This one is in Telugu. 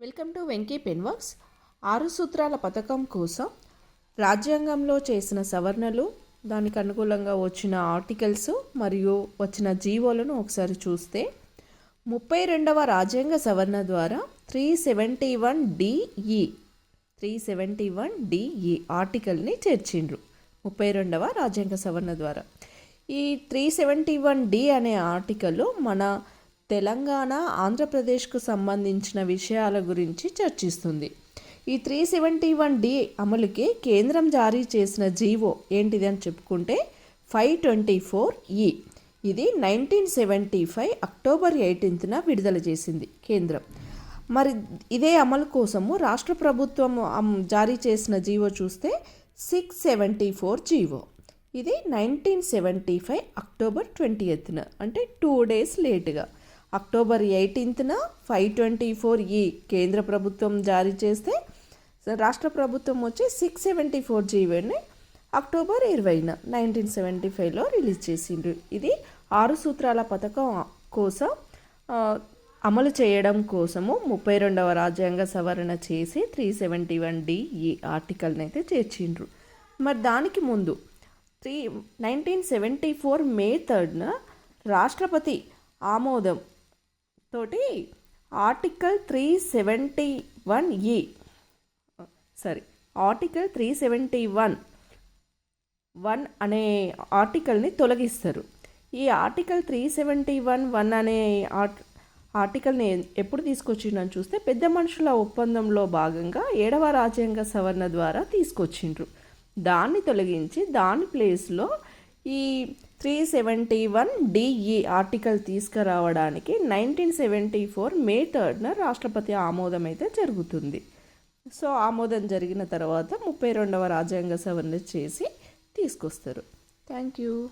వెల్కమ్ టు వెంకీ పెన్వర్క్స్ ఆరు సూత్రాల పథకం కోసం రాజ్యాంగంలో చేసిన సవరణలు దానికి అనుకూలంగా వచ్చిన ఆర్టికల్స్ మరియు వచ్చిన జీవోలను ఒకసారి చూస్తే ముప్పై రెండవ రాజ్యాంగ సవరణ ద్వారా three seventy one D three seventy one D ఆర్టికల్ని చేర్చిండ్రు ముప్పై రెండవ రాజ్యాంగ సవరణ ద్వారా. ఈ త్రీ సెవెంటీ వన్ డి అనే ఆర్టికల్ మన తెలంగాణ ఆంధ్రప్రదేశ్కు సంబంధించిన విషయాల గురించి చర్చిస్తుంది. ఈ త్రీ సెవెంటీ వన్ డి అమలుకి కేంద్రం జారీ చేసిన జీవో ఏంటిది అని చెప్పుకుంటే ఫైవ్ ట్వంటీ ఫోర్ ఈ. ఇది నైన్టీన్ సెవెంటీ ఫైవ్ అక్టోబర్ ఎయిటీన్త్న విడుదల చేసింది కేంద్రం. మరి ఇదే అమలు కోసము రాష్ట్ర ప్రభుత్వం జారీ చేసిన జీవో చూస్తే సిక్స్ సెవెంటీ ఫోర్ జీవో. ఇది nineteen seventy five October twenty ఎయిత్న అంటే టూ డేస్ లేటుగా. అక్టోబర్ ఎయిటీన్త్న ఫైవ్ ట్వంటీ ఫోర్ ఈ కేంద్ర ప్రభుత్వం జారీ చేస్తే రాష్ట్ర ప్రభుత్వం వచ్చి సిక్స్ సెవెంటీ ఫోర్ జీవోని అక్టోబర్ ఇరవైన నైన్టీన్ సెవెంటీ ఫైవ్లో రిలీజ్ చేసిండ్రు. ఇది ఆరు సూత్రాల పథకం కోసం అమలు చేయడం కోసము ముప్పై రెండవ రాజ్యాంగ సవరణ చేసి త్రీ సెవెంటీ వన్ డి ఈ ఆర్టికల్ని అయితే చేర్చిండ్రు. మరి దానికి ముందు three nineteen seventy four May థర్డ్న రాష్ట్రపతి ఆమోదం తోటి ఆర్టికల్ త్రీ సెవెంటీ వన్ ఈ sorry article three seventy one one అనే ఆర్టికల్ని తొలగిస్తారు. ఈ article three seventy one one అనే ఆర్ట్ ఆర్టికల్ని ఎప్పుడు తీసుకొచ్చిండని చూస్తే పెద్ద మనుషుల ఒప్పందంలో భాగంగా ఏడవ రాజ్యాంగ సవరణ ద్వారా తీసుకొచ్చిండ్రు. దాన్ని తొలగించి దాని ప్లేస్లో ఈ three seventy one D article తీసుకురావడానికి నైన్టీన్ సెవెంటీ ఫోర్ మే థర్డ్న రాష్ట్రపతి ఆమోదం అయితే జరుగుతుంది. సో ఆమోదం జరిగిన తర్వాత ముప్పై రెండవ రాజ్యాంగ సవరణ చేసి తీసుకొస్తారు. Thank you